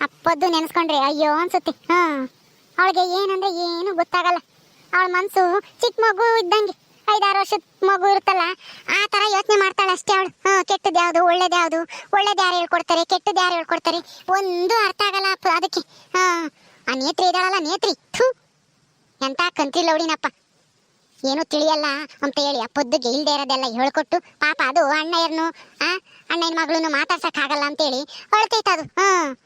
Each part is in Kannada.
ಅಪ್ಪದ್ದು ನೆನೆಸ್ಕೊಂಡ್ರೆ ಅಯ್ಯೋ ಅನ್ಸುತ್ತೆ. ಹಾ. ಅವಳಿಗೆ ಏನಂದ್ರೆ ಏನು ಗೊತ್ತಾಗಲ್ಲ. ಅವಳ ಮನಸ್ಸು ಚಿಕ್ಕ ಮಗು ಇದ್ದಂಗೆ. ಐದಾರು ವರ್ಷದ ಮಗು ಇರುತ್ತಲ್ಲ, ಆ ತರ ಯೋಚನೆ ಮಾಡ್ತಾಳೆ ಅಷ್ಟೇ ಅವಳು. ಹಾ, ಕೆಟ್ಟದ್ದು ಯಾವುದು, ಒಳ್ಳೇದು ಯಾವುದು? ಒಳ್ಳೇದು ಯಾರು ಹೇಳ್ಕೊಡ್ತಾರೆ, ಕೆಟ್ಟದ್ದು ಯಾರು ಹೇಳ್ಕೊಡ್ತಾರೆ? ಒಂದು ಅರ್ಥ ಆಗಲ್ಲ ಅಪ್ಪ ಅದಕ್ಕೆ. ಹಾ. ಆ ನೇತ್ರಿ ಇದ್ದಾಳಲ್ಲ ನೇತ್ರಿ. ಥೂ. ಎಂತ ಕಂತ್ರಿ ಲೌಡಿನಪ್ಪ. ಏನು ತಿಳಿಯಲ್ಲ ಅಂತ ಹೇಳಿ ಅಪ್ಪದ್ದು ಗೆಲ್ದೇ ಇರೋದೆಲ್ಲ ಹೇಳ್ಕೊಟ್ಟು ಪಾಪ ಅದು ಅಣ್ಣಯ್ಯರ್ನು, ಆ ಅಣ್ಣನ ಮಗಳನ್ನು ಮಾತಾಡ್ಸೋಕ್ಕಾಗಲ್ಲ ಅಂತೇಳಿ ಅಳ್ತೈತೆ ಅದು ಹಾ.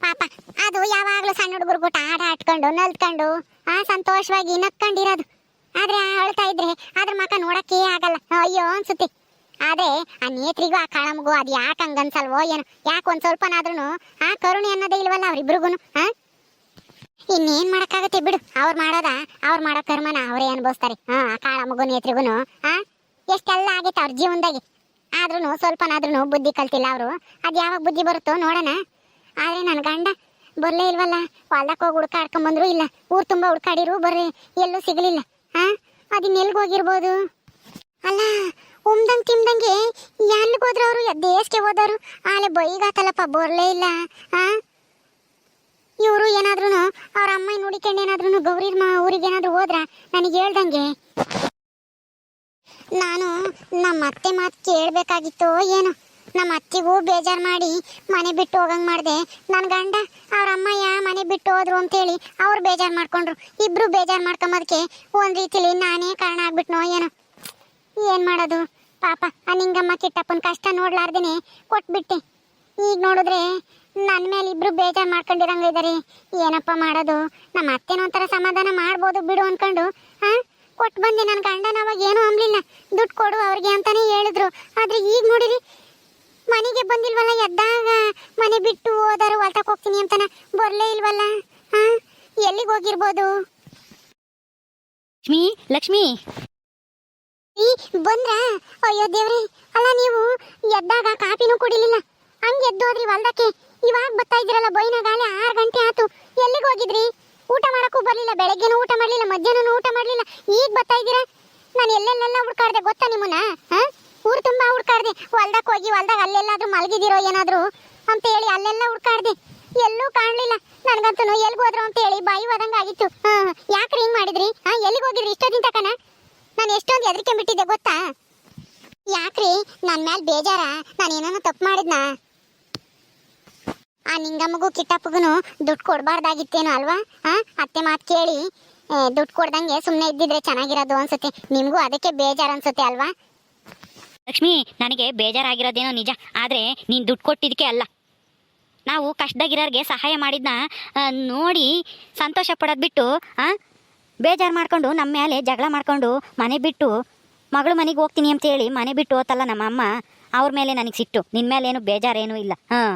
ಪಾಪ, ಅದು ಯಾವಾಗ್ಲೂ ಸಣ್ಣ ಹುಡುಗರು ಗುಟ ಆಟ ಆಡ್ಕೊಂಡು, ನಲ್ತ್ಕೊಂಡು, ಆ, ಸಂತೋಷವಾಗಿ ನಕ್ಕೊಂಡಿರೋದು. ಆದ್ರೆ ಅಳ್ತಾ ಇದ್ರೆ ಅದ್ರ ಮಕ ನೋಡಕ್ಕೆ ಆಗಲ್ಲ. ಅಯ್ಯೋ ಅನ್ಸುತ್ತೆ. ಆದ್ರೆ ಆ ನೇತ್ರಿಗೂ, ಆ ಕಾಳಮಗೂ ಅದು ಯಾಕೆ ಹಂಗನ್ಸಲ್ವೋ ಏನು. ಯಾಕೆ ಒಂದ್ ಸ್ವಲ್ಪನಾದ್ರೂ ಆ ಕರುಣೆ ಅನ್ನೋದೇ ಇಲ್ವಲ್ಲ ಅವ್ರಿಬ್ರಿಗೂ ಹಾ ಇನ್ನೇನ್ ಮಾಡಕ್ಕಾಗತ್ತೆ ಬಿಡು. ಅವ್ರು ಮಾಡೋದ, ಅವ್ರು ಮಾಡೋ ಕರ್ಮನ ಅವರೇ ಅನ್ಭವಿಸ್ತಾರೆ. ಹಾ ಆ ಕಾಳಮಗು ನೇತ್ರಿಗೂ ಹಾ ಎಷ್ಟೆಲ್ಲ ಆಗೈತೆ ಅವ್ರ ಜೀವನದಾಗೆ. ಆದ್ರೂ ಸ್ವಲ್ಪನಾದ್ರೂ ಬುದ್ಧಿ ಕಲ್ತಿಲ್ಲ ಅವರು. ಅದು ಯಾವಾಗ ಬುದ್ಧಿ ಬರುತ್ತೋ ನೋಡೋಣ. ಆದ್ರೆ ನನ್ನ ಗಂಡ ಬರ್ಲೇ ಇಲ್ವಲ್ಲ? ಹೊಲ್ದಕ್ಕೆ ಹೋಗಿ ಹುಡ್ಕಾಡ್ಕೊಂಬಂದ್ರು ಇಲ್ಲ. ಊರು ತುಂಬ ಹುಡ್ಕಾಡಿರು ಬರ್ರಿ, ಎಲ್ಲೂ ಸಿಗಲಿಲ್ಲ. ಹಾ? ಎಲ್ಲಿಗೆ ಹೋಗಿರ್ಬೋದು? ಅಲ್ಲ, ಉಮ್ದಂಗೆ ತಿಮ್ದಂಗೆ ಎಲ್ಲಿಗೆ ಹೋದ್ರು ಅವರು? ದೇಶಕ್ಕೆ ಹೋದವರು? ಆಲೆ ಬೈಗಾತಲ್ಲಪ್ಪ, ಬರ್ಲೇ ಇಲ್ಲ. ಹಾ? ಇವರು ಏನಾದ್ರೂ ಅವ್ರ ಅಮ್ಮ ನೋಡಿಕೊಂಡು ಏನಾದ್ರೂ ಗೌರಿ ಊರಿಗೆ ಏನಾದ್ರೂ ಹೋದ್ರ? ನನಗೆ ಹೇಳ್ದಂಗೆ. ನಾನು ನಮ್ಮ ಅತ್ತೆ ಮಾತು ಕೇಳಬೇಕಾಗಿತ್ತು ಏನು. ನಮ್ಮ ಅತ್ತಿಗೂ ಬೇಜಾರು ಮಾಡಿ ಮನೆ ಬಿಟ್ಟು ಹೋಗಂಗೆ ಮಾಡಿದೆ. ನನ್ನ ಗಂಡ, ಅವ್ರ ಅಮ್ಮಯ್ಯ ಮನೆ ಬಿಟ್ಟು ಹೋದ್ರು ಅಂತೇಳಿ ಅವ್ರು ಬೇಜಾರು ಮಾಡ್ಕೊಂಡ್ರು. ಇಬ್ರು ಬೇಜಾರು ಮಾಡ್ಕೊಂಬೋದಕ್ಕೆ ಒಂದು ರೀತಿಲಿ ನಾನೇ ಕಾರಣ ಆಗ್ಬಿಟ್ನೋ ಏನೋ. ಏನು ಮಾಡೋದು? ಪಾಪ, ಆ ನಿಂಗಮ್ಮ ಕಿಟ್ಟಪ್ಪನ ಕಷ್ಟ ನೋಡ್ಲಾರ್ದೇನೆ ಕೊಟ್ಬಿಟ್ಟೆ. ಈಗ ನೋಡಿದ್ರೆ ನನ್ನ ಮೇಲೆ ಇಬ್ರು ಬೇಜಾರು ಮಾಡ್ಕೊಂಡಿರಂಗ ಇದಾರೆ. ಏನಪ್ಪ ಮಾಡೋದು? ನಮ್ಮ ಅತ್ತೆನೋ ಒಂಥರ ಸಮಾಧಾನ ಮಾಡ್ಬೋದು ಬಿಡು ಅನ್ಕೊಂಡು ಹಾಂ ಕೊಟ್ಟು ಬಂದೆ ನನ್ನ ಗಂಡನ ಅವಾಗ ಏನೂ ಅಂಬಲಿಲ್ಲ. ದುಡ್ಡು ಕೊಡು ಅವ್ರಿಗೆ ಅಂತಾನೆ ಹೇಳಿದ್ರು. ಆದ್ರೆ ಈಗ ನೋಡಿರಿ ಮನೆಗೆ ಬಂದಿಲ್ವಲ್ಲ ಎದ್ದಾಗ? ಮನೆ ಬಿಟ್ಟು ಹೋದಾರು ಹೊಲ್ತಕ್ಕೆ ಹೋಗ್ತೀನಿ ಅಂತಾನ? ಬರ್ಲೇ ಇಲ್ವಲ್ಲ? ಹಾ? ಎಲ್ಲಿಗೆ ಹೋಗಿರ್ಬೋದು? ಲಕ್ಷ್ಮಿ ಲಕ್ಷ್ಮಿ. ಬಂದ್ರ? ಅಯ್ಯೋ ದೇವ್ರಿ ಅಲ್ಲ ನೀವು ಎದ್ದಾಗ ಕಾಫಿನೂ ಕುಡಿಲಿಲ್ಲ. ಹಂಗೆ ಎದ್ದು ಹೋದ್ರಿ ಹೊಲ್ದಕ್ಕೆ. ಇವಾಗ ಬರ್ತಾ ಇದ್ದೀರಲ್ಲ ಗಾಳಿ ಆರು ಗಂಟೆ ಆತು. ಎಲ್ಲಿಗೆ ಹೋಗಿದ್ರಿ? ಊಟ ಮಾಡಕ್ಕೂ ಬರಲಿಲ್ಲ ಬೆಳಗ್ಗೆನೂ ಊಟ ಮಾಡಲಿಲ್ಲ ಮಧ್ಯಾಹ್ನನೂ ಊಟ ಮಾಡಲಿಲ್ಲ. ಈಗ ಬರ್ತಾ ಇದ್ದೀರಾ? ನಾನು ಎಲ್ಲೆಲ್ಲೆಲ್ಲ ಹುಡ್ಕಾಡ್ದೆ ಗೊತ್ತಾ ನಿಮ್ಮನ್ನ? ಹಾಂ? ಊರು ತುಂಬಾ ಹುಡ್ಕಾಡ್ದೆ. ಹೊಲ್ದಕ್ಕೆ ಹೋಗಿ ಹೊಲ್ದಾಗ ಅಲ್ಲೆಲ್ಲಾದ್ರೂ ಮಲಗಿದಿರೋ ಏನಾದ್ರು ಅಂತ ಹೇಳಿ ಅಲ್ಲೆಲ್ಲ ಹುಡ್ಕಾಡ್ದೆ. ಎಲ್ಲೂ ಕಾಣ್ಲಿಲ್ಲ. ನನ್ಗಂತೂ ಎಲ್ಗ್ ಹೋದ್ರು ಅಂತ ಹೇಳಿ ಬಾಯಿ ಹೋದಂಗ ಆಗಿತ್ತು. ಹಾ ಯಾಕ್ರಿ ಹಿಂಗ್ ಮಾಡಿದ್ರಿ? ಹಾ ಎಲ್ಲಿಗೆ ಹೋಗಿದ್ರಿ ಇಷ್ಟೊತ್ತಿನ ತಕನ? ನಾನು ಎಷ್ಟೊಂದು ಎದ್ರಿಕೆ ಬಿಟ್ಟಿದ್ದೆ ಗೊತ್ತಾ? ಯಾಕ್ರಿ? ನನ್ನ ಮೇಲೆ ಬೇಜಾರ? ನಾನು ಏನಾನ ತಪ್ಪು ಮಾಡಿದ್ನಾ? ಆ ನಿಂಗಮ್ಮಗೂ ಕಿಟ್ಟಪ್ಪಗೂ ದುಡ್ಡು ಕೊಡಬಾರ್ದಾಗಿತ್ತೇನೋ ಅಲ್ವಾ? ಹಾ, ಅತ್ತೆ ಮಾತು ಕೇಳಿ. ದುಡ್ಡು ಕೊಡ್ದಂಗೆ ಸುಮ್ಮನೆ ಇದ್ದಿದ್ರೆ ಚೆನ್ನಾಗಿರೋದು ಅನ್ಸುತ್ತೆ. ನಿಮಗೂ ಅದಕ್ಕೆ ಬೇಜಾರು ಅನ್ಸುತ್ತೆ ಅಲ್ವಾ? ಲಕ್ಷ್ಮಿ ನನಗೆ ಬೇಜಾರಾಗಿರೋದೇನೋ ನಿಜ. ಆದರೆ ನೀನು ದುಡ್ಡು ಕೊಟ್ಟಿದ್ದಕ್ಕೆ ಅಲ್ಲ. ನಾವು ಕಷ್ಟದಾಗಿರೋರಿಗೆ ಸಹಾಯ ಮಾಡಿದ್ನ ನೋಡಿ ಸಂತೋಷ ಪಡೋದು ಬಿಟ್ಟು ಆ, ಬೇಜಾರು ಮಾಡ್ಕೊಂಡು ನಮ್ಮ ಮೇಲೆ ಜಗಳ ಮಾಡ್ಕೊಂಡು ಮನೆ ಬಿಟ್ಟು ಮಗಳು ಮನೆಗೆ ಹೋಗ್ತೀನಿ ಅಂತ ಹೇಳಿ ಮನೆ ಬಿಟ್ಟು ಹೋತಲ್ಲ ನಮ್ಮ ಅಮ್ಮ ಅವ್ರ ಮೇಲೆ ನನಗೆ ಸಿಟ್ಟು. ನಿನ್ನ ಮೇಲೆ ಏನು ಬೇಜಾರೇನೂ ಇಲ್ಲ. ಹಾಂ.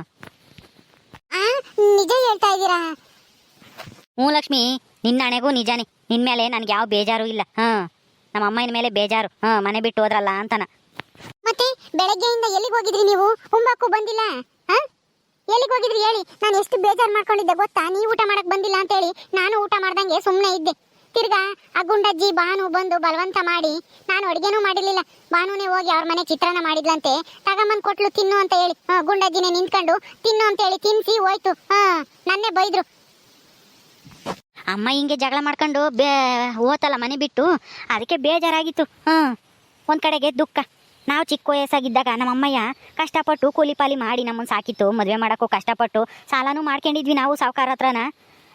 ನಿಜ ಹೇಳ್ತಾ ಇದ್ದೀರಾ? ಹ್ಞೂ ಲಕ್ಷ್ಮಿ ನಿನ್ನ ಹಣೆಗೂ ನಿಜಾನೇ. ನಿನ್ನ ಮೇಲೆ ನನಗೆ ಯಾವ ಬೇಜಾರು ಇಲ್ಲ. ಹಾಂ. ನಮ್ಮ ಅಮ್ಮನ ಮೇಲೆ ಬೇಜಾರು. ಹಾಂ ಮನೆ ಬಿಟ್ಟು ಹೋದ್ರಲ್ಲ ಅಂತನ. ಮತ್ತೆ ಬೆಳಗ್ಗೆಯಿಂದ ಎಲ್ಲಿಗೆ ಹೋಗಿದ್ರಿ ನೀವು? ಹುಂಬಾಕು ಬಂದಿಲ್ಲ, ಹಾ? ಎಲ್ಲಿಗೆ ಹೋಗಿದ್ರಿ ಹೇಳಿ? ನಾನು ಎಷ್ಟು ಬೇಜಾರು ಮಾಡ್ಕೊಂಡಿದ್ದೆ ಗೊತ್ತಾ? ನೀವು ಊಟ ಮಾಡಕ್ ಬಂದಿಲ್ಲ ಅಂತ ಹೇಳಿ ನಾನು ಊಟ ಮಾಡ್ದಂಗೆ ಸುಮ್ಮನೆ ಇದ್ದೆ. ತಿರ್ಗಾ ಆ ಗುಂಡಜ್ಜಿ ಬಾನು ಬಂದು ಬಲವಂತ ಮಾಡಿ, ನಾನು ಅಡುಗೆನೂ ಮಾಡಿರ್ಲಿಲ್ಲ. ಬಾನುನೇ ಹೋಗಿ ಅವ್ರ ಮನೆ ಚಿತ್ರಾನ್ನ ಮಾಡಿದ್ಲಂತೆ. ತಗೊಂಬಂದು ಕೊಟ್ಲು ತಿನ್ನು ಅಂತ ಹೇಳಿ. ಗುಂಡಜ್ಜಿನೇ ನಿಂತ್ಕೊಂಡು ತಿನ್ನು ಅಂತ ಹೇಳಿ ತಿನ್ಸಿ ಹೋಯ್ತು. ಹಾ, ನನ್ನೇ ಬೈದ್ರು. ಅಮ್ಮ ಹಿಂಗೆ ಜಗಳ ಮಾಡ್ಕೊಂಡು ಬೇ ಹೋತಲ್ಲ ಮನೆ ಬಿಟ್ಟು? ಅದಕ್ಕೆ ಬೇಜಾರಾಗಿತ್ತು. ಹ್ಞೂ ಒಂದು ಕಡೆಗೆ ದುಃಖ. ನಾವು ಚಿಕ್ಕ ವಯಸ್ಸಾಗಿದ್ದಾಗ ನಮ್ಮಮ್ಮಯ್ಯ ಕಷ್ಟಪಟ್ಟು ಕೂಲಿ ಪಾಲಿ ಮಾಡಿ ನಮ್ಮನ್ನು ಸಾಕಿತ್ತು, ಮದುವೆ ಮಾಡೋಕ್ಕೂ ಕಷ್ಟಪಟ್ಟು, ಸಾಲನೂ ಮಾಡ್ಕೊಂಡಿದ್ವಿ ನಾವು ಸಾವುಕಾರ ಹತ್ರನ.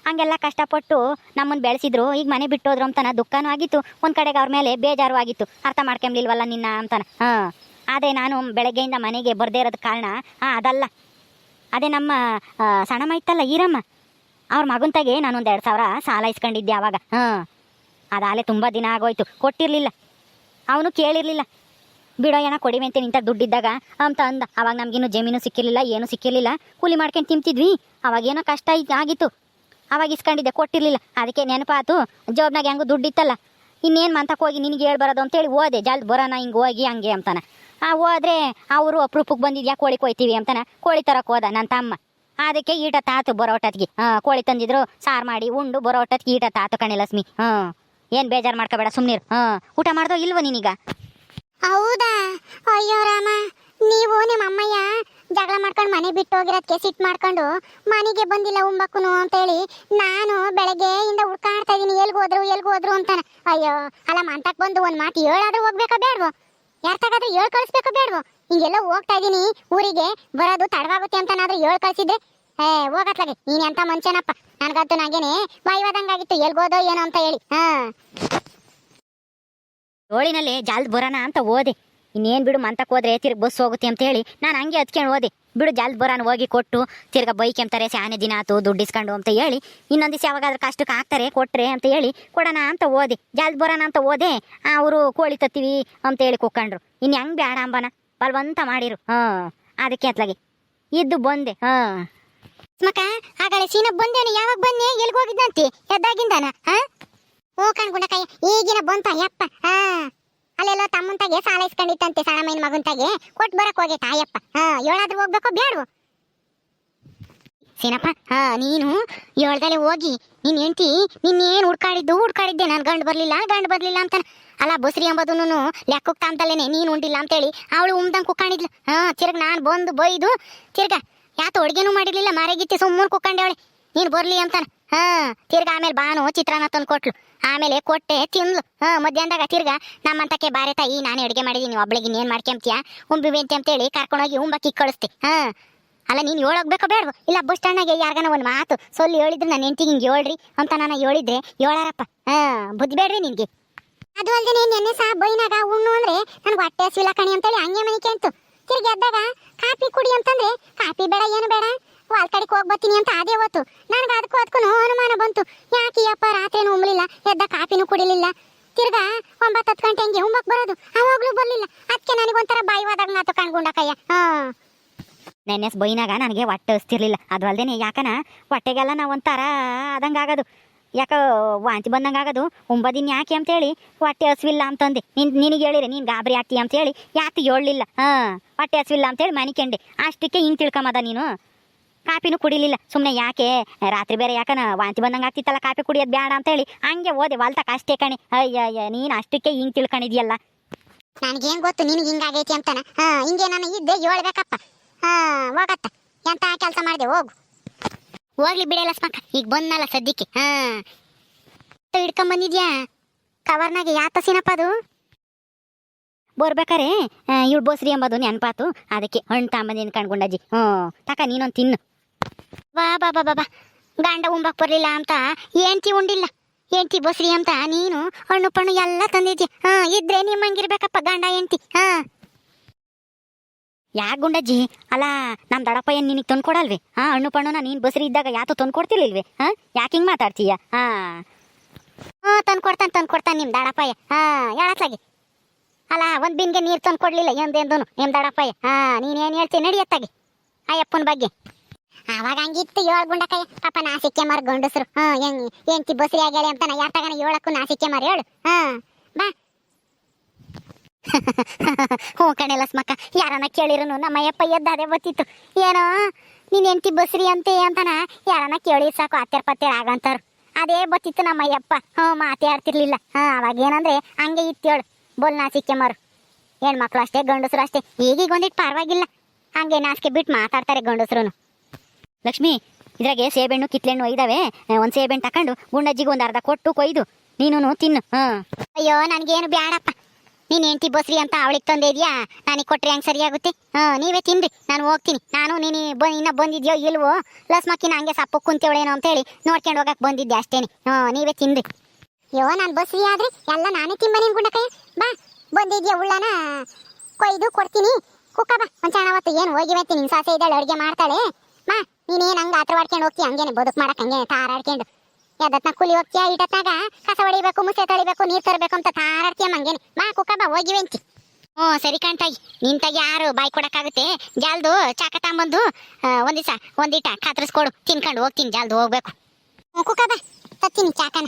ಹಂಗೆಲ್ಲ ಕಷ್ಟಪಟ್ಟು ನಮ್ಮನ್ನು ಬೆಳೆಸಿದ್ರು, ಈಗ ಮನೆ ಬಿಟ್ಟೋದ್ರು ಅಂತನ ದುಃಖನೂ ಆಗಿತ್ತು, ಒಂದು ಕಡೆಗೆ ಅವ್ರ ಮೇಲೆ ಬೇಜಾರು ಆಗಿತ್ತು, ಅರ್ಥ ಮಾಡ್ಕೊಂಬ್ಲಿಲ್ವಲ್ಲ ನಿನ್ನ ಅಂತನ. ಹಾಂ ಅದೇ ನಾನು ಬೆಳಗ್ಗೆಯಿಂದ ಮನೆಗೆ ಬರದೇ ಇರೋದು ಕಾರಣ, ಹಾಂ, ಅದಲ್ಲ. ಅದೇ ನಮ್ಮ ಸಣ್ಣಮ್ಮ ಇತ್ತಲ್ಲ ಈರಮ್ಮ, ಅವ್ರ ಮಗುಂತಾಗೆ ತಾಗೆ ನಾನೊಂದು ಎರಡು ಸಾವಿರ ಸಾಲ ಇಸ್ಕೊಂಡಿದ್ದೆ ಅವಾಗ. ಹಾಂ, ಅದಾಲೆ ತುಂಬ ದಿನ ಆಗೋಯ್ತು, ಕೊಟ್ಟಿರಲಿಲ್ಲ. ಅವನು ಕೇಳಿರಲಿಲ್ಲ. ಬಿಡೋ ಏನೋ ಕೊಡಿವೆ ಅಂತ ನಿಂತ ದುಡ್ಡಿದ್ದಾಗ. ಅಂತ ಅಂದ ಅವಾಗ ನಮ್ಗಿನ್ನು ಜಮೀನು ಸಿಕ್ಕಿರಲಿಲ್ಲ, ಏನು ಸಿಕ್ಕಿರಲಿಲ್ಲ. ಕೂಲಿ ಮಾಡ್ಕೊಂಡು ತಿಂತಿದ್ವಿ. ಅವಾಗೇನೋ ಕಷ್ಟ ಇದ್- ಆಗಿತ್ತು. ಅವಾಗ ಇಸ್ಕೊಂಡಿದ್ದೆ, ಕೊಟ್ಟಿರಲಿಲ್ಲ. ಅದಕ್ಕೆ ನೆನಪಾತು ಜಾಬ್ನಾಗ ಹೆಂಗು ದುಡ್ಡಿತ್ತಲ್ಲ. ಇನ್ನೇನು ಮಂತಕ್ಕೆ ಹೋಗಿ ನಿನಗೆ ಹೇಳ್ಬಾರದು ಬರೋದು ಅಂತೇಳಿ ಓದೆ ಜಲ್ದಿ ಬರೋಣ, ಹಿಂಗೆ ಹೋಗಿ, ಹಂಗೆ ಅಂತಾನೆ. ಆ ಹೋದ್ರೆ ಅವರು ಅಪ್ರೂಪಕ್ಕೆ ಬಂದಿದ್ಯಾ ಕೋಳಿ ಕೊಯ್ತೀವಿ ಅಂತಾನೆ. ಕೋಳಿ ತರಕ್ಕೆ ಹೋದ ನನ್ನ ತಮ್ಮ. ಅದಕ್ಕೆ ಈಟ ತಾತು ಬರೋಟತ್ಗೆ. ಹಾಂ, ಕೋಳಿ ತಂದಿದ್ರು, ಸಾರು ಮಾಡಿ, ಉಂಡು, ಬರೋಟತ್ಗೆ ಈಟ ತಾತು ಕಣೆ ಲಕ್ಷ್ಮಿ. ಹಾಂ, ಏನು ಬೇಜಾರು ಮಾಡ್ಕೋಬೇಡ ಸುಮ್ಮನಿರು ಹಾಂ, ಊಟ ಮಾಡ್ದೋ ಇಲ್ವ ನೀನೀಗ? ಹೌದಾ? ಅಯ್ಯೋ ರಾಮ, ನೀವು ನಿಮ್ಮ ಅಮ್ಮಯ್ಯ ಜಗಳ ಮಾಡ್ಕೊಂಡು ಮನೆ ಬಿಟ್ಟು ಹೋಗಿರೋದಕ್ಕೆ ಸಿಟ್ಟು ಮಾಡ್ಕೊಂಡು ಮನೆಗೆ ಬಂದಿಲ್ಲ ಉಂಬಕ್ಕೂನು ಅಂತ ಹೇಳಿ ನಾನು ಬೆಳಗ್ಗೆಯಿಂದ ಹುಡ್ಕಾಡ್ತಾ ಇದ್ದೀನಿ ಎಲ್ಗ್ ಹೋದ್ರು ಎಲ್ಗ್ ಹೋದ್ರು ಅಂತಾನೆ. ಅಯ್ಯೋ, ಅಲ್ಲ ಮಂಟಕ್ ಬಂದು ಒಂದು ಮಾತು ಹೇಳಾದ್ರೂ ಹೋಗ್ಬೇಕಾ ಬೇಡ್ವೋ? ಯಾರ್ ತಗಾದ್ರೂ ಹೇಳ್ ಕಳಿಸ್ಬೇಕಾ ಬೇಡ್ವೋ? ಹಿಂಗೆಲ್ಲ ಹೋಗ್ತಾ ಇದೀನಿ, ಊರಿಗೆ ಬರೋದು ತಡವಾಗುತ್ತೆ ಅಂತನಾದ್ರೂ ಹೇಳ್ ಕಳ್ಸಿದ್ರೆ? ಏ, ಹೋಗತ್ಲಾಗೆ, ನೀನು ಎಂತ ಮನುಷ್ಯನಪ್ಪ ನನಗಂತೂ ನನಗೇನೆ ಬಾಯಿವಾದಂಗಾಗಿತ್ತು ಎಲ್ಗೋದೋ ಏನೋ ಅಂತ ಹೇಳಿ. ಹಾ. ರೋಳಿನಲ್ಲಿ ಜಾಲ್ದ್ ಬರೋಣ ಅಂತ ಓದೆ. ಇನ್ನೇನು ಬಿಡು ಮಂತಕ್ಕೆ ಹೋದ್ರೆ ತಿರ್ಗಿ ಬಸ್ ಹೋಗುತ್ತೆ ಅಂತ ಹೇಳಿ ನಾನು ಹಂಗೆ ಹತ್ಕೊಂಡು ಓದಿ. ಬಿಡು ಜಾಲ್ದ್ ಬರೋಣ ಹೋಗಿ ಕೊಟ್ಟು ತಿರ್ಗ ಬೈಕ್ ಎಂತಾರೆ, ಸ್ಯಾನೆ ದಿನ ಆತು, ದುಡ್ಡು ಇಸ್ಕೊಂಡು ಅಂತ ಹೇಳಿ, ಇನ್ನೊಂದು ದಿವಸ ಯಾವಾಗಾದ್ರೂ ಕಷ್ಟಕ್ಕೆ ಹಾಕ್ತಾರೆ ಕೊಟ್ಟರೆ ಅಂತ ಹೇಳಿ ಕೊಡೋಣ ಅಂತ ಓದಿ. ಜಾಲ್ದ್ ಬರೋಣ ಅಂತ ಓದೆ ಅವರು ಕೋಳಿ ತತ್ತೀವಿ ಅಂತ ಹೇಳಿ ಕುಕ್ಕಂಡ್ರು ಇನ್ನು ಹೆಂಗೆ ಬೇಡ ಅಂಬನ? ಬಲ್ವಂತ ಮಾಡಿರು. ಹಾಂ, ಅದಕ್ಕೆ ಅತ್ಲಾಗೆ ಇದ್ದು ಬಂದೆ. ಹಾಂ. ಮಕ್ಕ ಆಗಳೇ ಸೀನಪ್ಪ ಬಂದೇನು, ಯಾವಾಗ ಬನ್ನಿ ಎಲ್ಲಿಗೆ ಹೋಗಿದ್ದಂತೆ ಎದ್ದಾಗಿಂದಾನ? ಹಾ? ಓ ಕಣ್ಗುಂಡಕಾಯ ಈಗಿನ ಬಂತ ಯಪ್ಪ. ಹಾ. ಅಲ್ಲೆಲ್ಲ ತಮ್ಮಂತಾಗೆ ಸಾಲ ಇಸ್ಕೊಂಡಿತ್ತಂತೆ ಸಣ್ಣಮ್ಮನ ಮಗಂತಾಗೆ. ಕೊಟ್ ಬರಕ್ ಹೋಗಿ ತಾಯಪ್ಪ. ಹಾ, ಏಳಾದ್ರೂ ಹೋಗ್ಬೇಕು, ಬೇಡವು. ಸೀನಪ್ಪ, ಹಾ, ನೀನು ಏಳ್ದಲೆ ಹೋಗಿ. ನಿನ್ ಹೆಂಡತಿ ನಿನ್ನೇನು ಹುಡ್ಕಾಡಿದ್ದು, ಹುಡ್ಕಾಡಿದ್ದೆ. ನಾನು ಗಂಡು ಬರ್ಲಿಲ್ಲ ಗಂಡು ಬರ್ಲಿಲ್ಲ ಅಂತ ಅಲ್ಲ, ಬಸ್ರಿ ಎಂಬುದನ್ನು ಲೆಕ್ಕಕ್ಕೆ ತಾಂತಲ್ಲೇನೆ ನೀನು ಉಂಡಿಲ್ಲ ಅಂತೇಳಿ. ಅವಳು ಉಮ್ದಂಗ್ ಕುಕ್ಕಾಣಿದ್ಲು. ಹಾ, ತಿರ್ಗ ನಾನು ಬಂದು ಬೈದು, ತಿರ್ಗ ಯಾತ ಅಡುಗೆನೂ ಮಾಡಿರ್ಲಿಲ್ಲ ಮಾರೆಗಿತ್ತಿ ಸುಮ್ಮನೆ ಅವಳೆ. ನೀನು ಬರ್ಲಿ ಅಂತಾನೆ. ಹಾ, ತಿರ್ಗ ಆಮೇಲೆ ಬಾನು ಚಿತ್ರಾನ್ನ ತಂದು ಕೊಟ್ಲು ಆಮೇಲೆ ಕೊಟ್ಟೆ, ತಿನ್ಲು. ಹಾ, ಮಧ್ಯಾಹ್ನದಾಗ ತಿರ್ಗ, ನಮ್ಮಂತಕ್ಕೆ ಬಾರೆ ತಾಯಿ, ನಾನು ಅಡುಗೆ ಮಾಡಿದೀನಿ, ಒಬ್ಳಿಗೆ ಇನ್ನೇನು ಮಾಡ್ಕೊಂತೀಯ ಉಂಬಿ ಬೆಂತಿ ಅಂತೇಳಿ ಕರ್ಕೊಂಡೋಗಿ ಉಂಬಕ್ಕಿ ಕಳಿಸ್ತಿ. ಹಾ. ಅಲ್ಲ, ನೀನು ಹೇಳೋಗ್ಬೇಕೋ ಬೇಡ ಇಲ್ಲ, ಬಸ್ ಸ್ಟ್ಯಾಂಡಾಗೆ ಯಾರ್ಗಾನ ಒಂದು ಮಾತು? ಸೊಲ್ಲಿ ಹೇಳಿದ್ರೆ ನನ್ನ ಹೆಂಡತಿಗೆ ಹಿಂಗೆ ಹೇಳ್ರಿ ಅಂತ ನಾನು ಹೇಳಿದ್ರೆ ಹೇಳಾರಪ್ಪ ಹಾ, ಬುದ್ಧಿ ಬೇಡ್ರಿ ನಿನಗೆ. ಅದು ನೀನು ನೆನ್ನೆ ಸಹ ಬೈನಾಗ ಉಣ್ಣು ಅಂದ್ರೆ ನನಗೆ ಹೊಟ್ಟೆ ಸಿಲಕಣಿ ಕಣಿ ಅಂತೇಳಿ ಹಂಗೆ ಮನಿಕೆ ಅಂತು. ತಿರ್ಗಿ ಎದ್ದಾಗ ಕಾಫಿ ಕುಡಿ ಅಂತಂದ್ರೆ ಕಾಫಿ ಬೇಡ, ಏನು ಬೇಡ? ವಾಲ್ ಕಡೆಗೆ ಹೋಗಿ ಬರ್ತೀನಿ ಅಂತ ಅದೇ ಹೊತ್ತು ನನಗೆ ಅದಕ್ಕೂ ಅದಕ್ಕೂ ಅನುಮಾನ ಬಂತು. ಯಾಕೆ ಅಪ್ಪ ರಾತ್ರಿನೂ ಉಂಬಲಿಲ್ಲ ಎದ್ದ ಕಾಫಿನೂ ಕುಡಿಲಿಲ್ಲ. ತಿರ್ಗಾ ಒಂಬತ್ತು ಹತ್ತು ಗಂಟೆ ಹಂಗೆ ಉಂಬಕ್ ಬರೋದು. ಅವಾಗ್ಲೂ ಬರ್ಲಿಲ್ಲ. ಅದಕ್ಕೆ ನನಗೊಂಥರ ಬಾಯಿವಾದಾಗ ಮಾತು ಕಣ್ಗುಂಡಕಯ್ಯ ಹಾ. ನೆನ್ನೆಸ್ ಬೈನಾಗ ನನಗೆ ಹೊಟ್ಟೆ ಹಸ್ತಿರ್ಲಿಲ್ಲ. ಅದು ಅಲ್ದೇನೆ ಯಾಕನ? ಹೊಟ್ಟೆಗೆಲ್ಲ ನಾವು ಒಂಥರ ಆದಂಗಾಗೋದು ಯಾಕ ವಾಂತಿ ಬಂದಂಗೆ ಆಗೋದು. ಒಂಬದಿನ ಯಾಕೆ ಅಂತೇಳಿ? ಹೊಟ್ಟೆ ಹಸ್ವಿಲ್ಲ ಅಂತಂದೆ. ನಿನ್, ನಿನಗೆ ಹೇಳಿರಿ, ನೀನು ಗಾಬರಿ ಆಗ್ತೀಯ ಅಂತೇಳಿ. ಯಾಕೆ ಹೇಳಲಿಲ್ಲ ಹಾಂ, ಹೊಟ್ಟೆ ಹಸ್ವಿಲ್ಲ ಅಂತೇಳಿ ಮನಿಕೆಂಡೆ. ಅಷ್ಟಕ್ಕೆ ಹಿಂಗೆ ತಿಳ್ಕೊಂಬದ ನೀನು? ಕಾಪಿನೂ ಕುಡಿಲಿಲ್ಲ. ಸುಮ್ಮನೆ ಯಾಕೆ? ರಾತ್ರಿ ಬೇರೆ ಯಾಕನ ವಾಂತಿ ಬಂದಂಗೆ ಆಗ್ತಿತ್ತಲ್ಲ ಕಾಪಿ ಕುಡಿಯೋದು ಬೇಡ ಅಂತ ಹೇಳಿ ಹಂಗೆ ಓದೆ ವಾಲ್ತಕ್ಕೆ ಅಷ್ಟೇ ಕಣಿ. ಅಯ್ಯ ನೀನು ಅಷ್ಟಕ್ಕೆ ಹಿಂಗೆ ತಿಳ್ಕೊಂಡಿದ್ಯಲ್ಲ ನನಗೇನು ಗೊತ್ತು ನಿನಗೆ ಹಿಂಗಾಗೈತಿ ಅಂತನ? ಹಾ ಹಿಂಗೆ ನಾನು ಇದ್ದೆ ಹೇಳ್ಬೇಕಪ್ಪ ಹಾ ಹೋಗತ್ತ. ಎಂತ ಕೆಲಸ ಮಾಡಿದೆ ಹೋಗು. ಹೋಗ್ಲಿ ಬಿಡಲ್ಲ ಸ್ಮಕ್ಕ ಈಗ ಬಂದ್ನಲ್ಲ ಸದ್ಯಕ್ಕೆ. ಹಾ. ಹಿಡ್ಕೊಂಬಂದಿದ್ಯಾ ಕವರ್ನಾಗೆ ಯಾತ ತಸಿನಪ್ಪ ಅದು? ಬರ್ಬೇಕಾರೆ ಇವ್ಳು ಬೋಸ್ರಿ ಎಂಬುದು ನೆನಪಾತು. ಅದಕ್ಕೆ ಹಣ್ಣು ತಾಂಬಂದಿನ ಕಣ್ಕೊಂಡಜ್ಜಿ ಹ್ಞೂ ತಕ ನೀನೊಂದು ತಿನ್ನು. ಬಾ ಬಾ ಬಾ ಬಾ ಗಂಡ ಉಂಬಕ್ ಬರ್ಲಿಲ್ಲ ಅಂತ ಏಂತಿ ಉಂಡಿಲ್ಲ. ಎಂಟಿ ಬಸ್ರಿ ಅಂತ ನೀನು ಹಣ್ಣು ಪಣ್ಣು ಎಲ್ಲ ತಂದಿದ್ಯ ಹಾ, ಇದ್ರೆ ನಿಮ್ಮಂಗಿರ್ಬೇಕಪ್ಪ ಗಂಡ ಏಂತಿ ಹಾ. ಯಾ ಗುಂಡಜ್ಜಿ? ಅಲ್ಲ ನಮ್ಮ ದಡಪ್ಪ ಏನು ನಿನಗೆ ತಂದು ಕೊಡಲ್ವೇ? ಹಾ, ಹಣ್ಣು ಪಣ್ಣುನ ನೀನು ಬಸ್ರಿ ಇದ್ದಾಗ ಯಾತು ತಂದು ಹಾ, ಯಾಕ ಹಿಂಗೆ ಮಾತಾಡ್ತೀಯ? ಹಾ. ಹ್ಞೂ ತಂದು ಕೊಡ್ತಾನೆ ತಂದು ಕೊಡ್ತಾನೆ ನಿಮ್ಮ ದಡಪ್ಪಯ್ಯ ಹಾ, ಹೇಳತ್ಲಾಗಿ. ಅಲ್ಲ, ಒಂದ್ ಬಿನ್ಗೆ ನೀರು ತಂದು ಕೊಡ್ಲಿಲ್ಲ ಎಂದೆಂದೂನು ನಿಮ್ಮ ದಡಪ್ಪಯ್ಯ ಹಾ ನೀನೇನು ಹೇಳ್ತೀನಿ ನಡಿಯತ್ತಾಗಿ ಅಯ್ಯಪ್ಪನ ಬಗ್ಗೆ. ಅವಾಗ ಹಂಗಿತ್ತು ಏಳು ಗುಂಡಕಯ್ಯ ಪಾಪ ನಾಸಿಕೆ ಮಾರ್ ಗಂಡಸ್ರು. ಹಾ, ಹೆಂಗ್ ಎಂತಿ ಬಸ್ರಿ ಆಗ್ಯಾಳೆ ಅಂತ ನಾ ಯಾರ್ ತಗನ ಏಳಕ್ಕೂ ನಾಸಿಕೆ ಮಾರ್ ಹೇಳು. ಹಾ, ಬಾ. ಹ್ಞೂ ಕಣೆಲ್ಲ ಸ್ಮಕ್ಕ ಯಾರನ್ನ ಕೇಳಿರುನು ನಮ್ಮಯ್ಯಪ್ಪ ಎದ್ದಾದೆ ಬತ್ತಿತ್ತು ಏನೋ, ನೀನ್ ಎಂತಿ ಬಸ್ರಿ ಅಂತೆ ಅಂತನ ಯಾರನ್ನ ಕೇಳಿ ಸಾಕು ಅತ್ತೆರ್ ಪತ್ತೆ ಆಗಂತಾರು ಅದೇ ಬತ್ತಿತ್ತು ನಮ್ಮಯ್ಯಪ್ಪ. ಹ್ಞೂ, ಮಾತಾಡ್ತಿರ್ಲಿಲ್ಲ. ಹಾ, ಅವಾಗ ಏನಂದ್ರೆ ಹಂಗೆ ಇತ್ತೇಳು ಬೋಲ್ ನಾಸಿಕೆ ಮಾರು. ಹೆಣ್ಮಕ್ಳು ಅಷ್ಟೇ, ಗಂಡಸರು ಅಷ್ಟೇ. ಈಗೀಗ ಒಂದಿಟ್ಟು ಪರವಾಗಿಲ್ಲ. ಹಂಗೆ ನಾಸಿಕೆ ಬಿಟ್ಟು ಮಾತಾಡ್ತಾರೆ ಗಂಡಸ್ರು ಲಕ್ಷ್ಮಿ ಇದ್ರಾಗೆ ಸೇಬೆಣ್ಣು ಕಿತ್ಲೆಣ್ಣು ಒಯ್ದಾವೆ ಒಂದು ಸೇಬೆಣ್ಣು ತಕೊಂಡು ಗುಂಡಜ್ಜಿಗೆ ಒಂದು ಅರ್ಧ ಕೊಟ್ಟು ಕೊಯ್ದು ನೀನು ತಿನ್ನು. ಹಾಂ. ಅಯ್ಯೋ ನನಗೇನು ಬ್ಯಾಡಪ್ಪ. ನೀನ್ ಹೆಂಡತಿ ಬಸ್ರಿ ಅಂತ ಅವಳಿಗೆ ತಂದಿದ್ಯಾ? ನನಗೆ ಕೊಟ್ರೆ ಹೆಂಗ್ ಸರಿಯಾಗುತ್ತೆ? ಹಾ ನೀವೇ ತಿನ್ರಿ ನಾನು ಹೋಗ್ತೀನಿ. ನಾನು ನೀನು ಬ ಇನ್ನ ಬಂದಿದ್ಯೋ ಇಲ್ವೋ? ಲಸ್ಮಕ್ಕಿನ ಹಂಗೆ ಸಪ್ಪು ಕುಂತೇವಳೇನೋ ಅಂತೇಳಿ ನೋಡ್ಕೊಂಡು ಹೋಗಕ್ ಬಂದಿದ್ದೆ ಅಷ್ಟೇನೆ. ಹಾ ನೀವೇ ತಿನ್ರಿ. ಅಯ್ಯೋ ನಾನು ಬಸ್ರಿ ಆದ್ರೆ ಎಲ್ಲ ನಾನೇ ತಿಂಬ ನಿನ್ ಗುಂಡಕಯ್ಯ ಬಾ ಬಂದಿದ್ಯಾ ಉಳ್ಳನ? ಕೊಯ್ದು ಕೊಡ್ತೀನಿ. ಕುಕ್ಕ ಬಾ ಒಂದ್ ಅವತ್ತು ಹೊತ್ತು ಏನು ಹೋಗಿವತ್ತಿ ನಿನ್ ಸಾಸೆ ಇದ್ದಾಳೆ ಅಡುಗೆ ಮಾಡ್ತಾಳೆ. ಬಾ. ನೀನೇನ್ ಹಂಗ ಆತ್ರ ಮಾಡ್ಕೊಂಡು ಹೋಗ್ತಿ? ಹಂಗೇನೆ ಬದುಕು ಮಾಡಕ್, ಹಂಗೇನೆ ತಾರಾಡ್ಕೊಂಡು ಯಾವ್ದತ್ನ ಕೂಲಿ ಹೋಗ್ತೀಯ? ಇಡತ್ತಾಗ ಕಸ ಹೊಡಿಬೇಕು ಮುಸೆ ತೊಳಿಬೇಕು ನೀರ್ ತರಬೇಕು ಅಂತ ತಾರಾಡ್ತೀಯ ಹಂಗೇನೆ? ಮಾ ಕುಕ್ಕ ಬಾ ಹೋಗಿವೆಂತಿ ಹ್ಞೂ, ಸರಿ ನಿನ್ ನಿಂತಾಗ ಯಾರು? ಬಾಯ್ ಕೊಡಕ್ಕಾಗುತ್ತೆ? ಜಾಲ್ದು ಚಾಕ ತಗೊಂಬಂದು ಒಂದಿಸ ಒಂದಿಟ ಕತ್ರಿಸ್ಕೊಡು. ತಿನ್ಕೊಂಡು ಹೋಗ್ತೀನಿ, ಜಾಲ್ದು ಹೋಗ್ಬೇಕು. ಕುಕ್ಕ ಬಾ. ತತ್ತೀನಿ ಚಾಕನ.